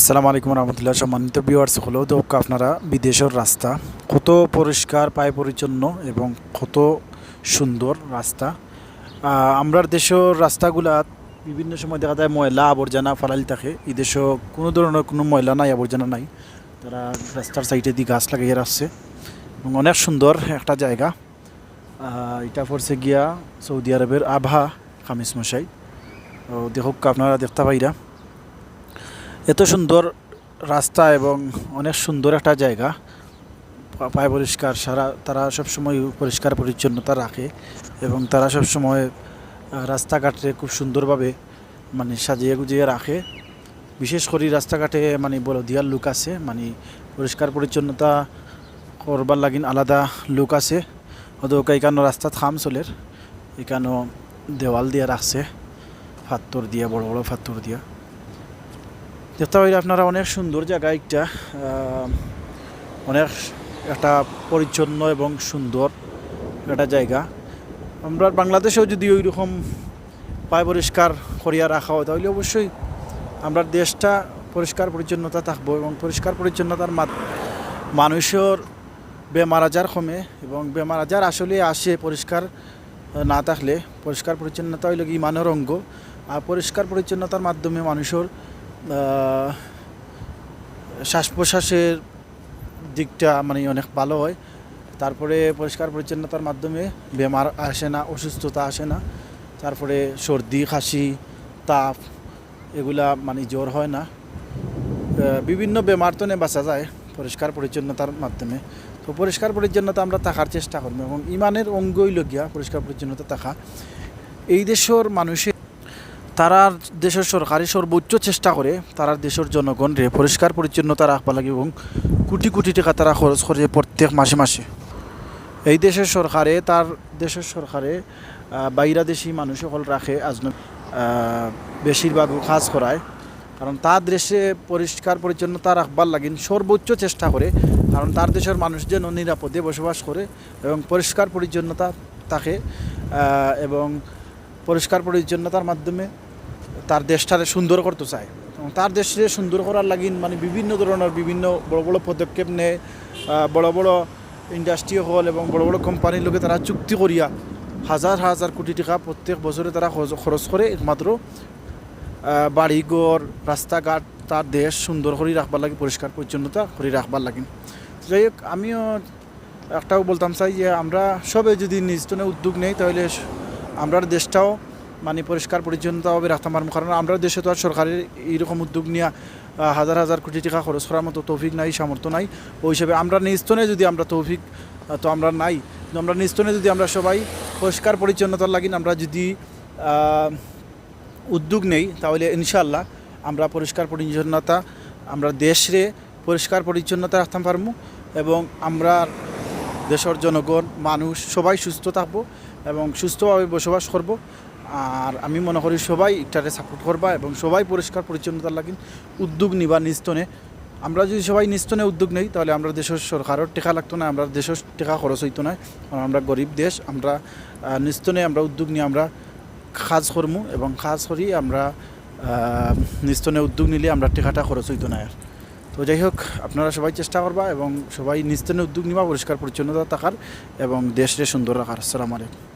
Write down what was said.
আসসালামু আলাইকুম রহমতুল্লাহ সম্মানিত ভিউয়ার্স হলো তো আপনারা বিদেশের রাস্তা কত পরিষ্কার পায় পরিচ্ছন্ন এবং কত সুন্দর রাস্তা। আহ, আমরার দেশের রাস্তাগুলা বিভিন্ন সময় দেখা যায় ময়লা আবর্জনা ফালালি থাকে। এই কোনো ধরনের কোনো ময়লা নাই আবর্জনা নাই। তারা রাস্তার সাইডে দিয়ে গাছ লাগিয়ে রাখছে। এবং অনেক সুন্দর একটা জায়গা। এটা পড়ছে গিয়া সৌদি আরবের আভা খামিস মশাই। দেখুক আপনারা দেখতে পাইরা। এত সুন্দর রাস্তা এবং অনেক সুন্দর একটা জায়গা। পায় পরিষ্কার, সারা তারা সবসময় পরিষ্কার পরিচ্ছন্নতা রাখে এবং তারা সবসময় রাস্তাঘাটে খুব সুন্দরভাবে মানে সাজিয়ে গুজিয়ে রাখে। বিশেষ করে রাস্তাঘাটে মানে বড় দিয়ার লোক আছে মানে পরিষ্কার পরিচ্ছন্নতা করবার লাগিন আলাদা লোক আছে। হয়তো এখানে রাস্তা থাম চলের এখানে দেওয়াল দিয়ে রাখছে, ফাত্তর দিয়া, বড় বড় ফাত্তর দিয়া। দেখতে পাইলে আপনারা অনেক সুন্দর জায়গা একটা অনেক একটা পরিচ্ছন্ন এবং সুন্দর একটা জায়গা। আমরা বাংলাদেশেও যদি ওই রকম পায় পরিষ্কার করিয়া রাখা হয়, তাহলে অবশ্যই আমরা দেশটা পরিষ্কার পরিচ্ছন্নতা থাকব এবং পরিষ্কার পরিচ্ছন্নতার মানুষের বেমার আজার কমে এবং বেমার আজার আসলে আসে পরিষ্কার না থাকলে। পরিষ্কার পরিচ্ছন্নতা হইল ইমানের অঙ্গ। আর পরিষ্কার পরিচ্ছন্নতার মাধ্যমে মানুষের শ্বাস প্রশ্বাসের দিকটা মানে অনেক ভালো হয়। তারপরে পরিষ্কার পরিচ্ছন্নতার মাধ্যমে বেমার আসে না, অসুস্থতা আসে না। তারপরে সর্দি খাসি তাপ, এগুলা মানে জ্বর হয় না। বিভিন্ন বেমার তো বাঁচা যায় পরিষ্কার পরিচ্ছন্নতার মাধ্যমে। তো পরিষ্কার পরিচ্ছন্নতা আমরা থাকার চেষ্টা করব এবং ইমানের অঙ্গই লগিয়া পরিষ্কার পরিচ্ছন্নতা থাকা। এই দেশের মানুষের তারা দেশের সরকারি সর্বোচ্চ চেষ্টা করে তারা দেশের জনগণরে পরিষ্কার পরিচ্ছন্নতা রাখবা লাগে এবং কোটি কোটি টাকা তারা খরচ করে প্রত্যেক মাসে মাসে। এই দেশের সরকারে তার দেশের সরকারে আহ, বাইরা দেশি মানুষ সকল রাখে আজন বেশিরভাগ কাজ করায়। কারণ তার দেশে পরিষ্কার পরিচ্ছন্নতা রাখবার লাগিন সর্বোচ্চ চেষ্টা করে কারণ তার দেশের মানুষ যেন নিরাপদে বসবাস করে এবং পরিষ্কার পরিচ্ছন্নতা থাকে এবং পরিষ্কার পরিচ্ছন্নতার মাধ্যমে তার দেশটারে সুন্দর করতে চায়। তার দেশে সুন্দর করার লাগিন মানে বিভিন্ন ধরনের বিভিন্ন বড় বড় পদক্ষেপ নেয় বড় বড় ইন্ডাস্ট্রি হল এবং বড় বড় কোম্পানির লোকে তারা চুক্তি করিয়া হাজার হাজার কোটি টাকা প্রত্যেক বছরে তারা খরচ- করে একমাত্র বাড়িঘর, রাস্তাঘাট তার দেশ সুন্দর করে রাখবার লাগে, পরিষ্কার পরিচ্ছন্নতা করে রাখবার লাগে যাই হোক, আমিও একটাও বলতাম চাই যে আমরা সবে যদি নিজনে উদ্যোগ নেই, তাহলে আমরার দেশটাও মানে পরিষ্কার পরিচ্ছন্নতাভাবে রাখতে পারব কারণ আমরা দেশে তো আর সরকারের এইরকম উদ্যোগ নিয়ে হাজার হাজার কোটি টাকা খরচ করার মতো তৌফিক নাই, সামর্থ্য নাই। ওই হিসাবে আমরা নিস্তনে যদি আমরা তৌফিক তো আমরা নাই আমরা নিস্তনে যদি আমরা সবাই পরিষ্কার পরিচ্ছন্নতার লাগিন আমরা যদি উদ্যোগ নেই, তাহলে ইনশাল্লাহ আমরা পরিষ্কার পরিচ্ছন্নতা, আমরা দেশরে পরিষ্কার পরিচ্ছন্নতা রাখতে পারব এবং আমরা দেশের জনগণ, মানুষ সবাই সুস্থ থাকব এবং সুস্থভাবে বসবাস করব। আর আমি মনে করি সবাই এটারে সাপোর্ট করবা এবং সবাই পরিষ্কার পরিচ্ছন্নতার লাগিন উদ্যোগ নিবা নিস্তনে। আমরা যদি সবাই নিস্তনে উদ্যোগ নেই, তাহলে আমরা দেশের সরকারের টেকা লাগতো না, আমরা দেশের টেকা খরচ হইতো না। কারণ আমরা গরিব দেশ, আমরা নিস্তনে আমরা উদ্যোগ নিয়ে আমরা কাজ করমু এবং কাজ করি আমরা নিস্তনে উদ্যোগ নিলে আমরা টেকাটা খরচ হইতো না আর। তো যাই হোক, আপনারা সবাই চেষ্টা করবা এবং সবাই নিস্তনে উদ্যোগ নিবা, পরিষ্কার পরিচ্ছন্নতা থাকার এবং দেশরে সুন্দর রাখার। আসসালামু আলাইকুম।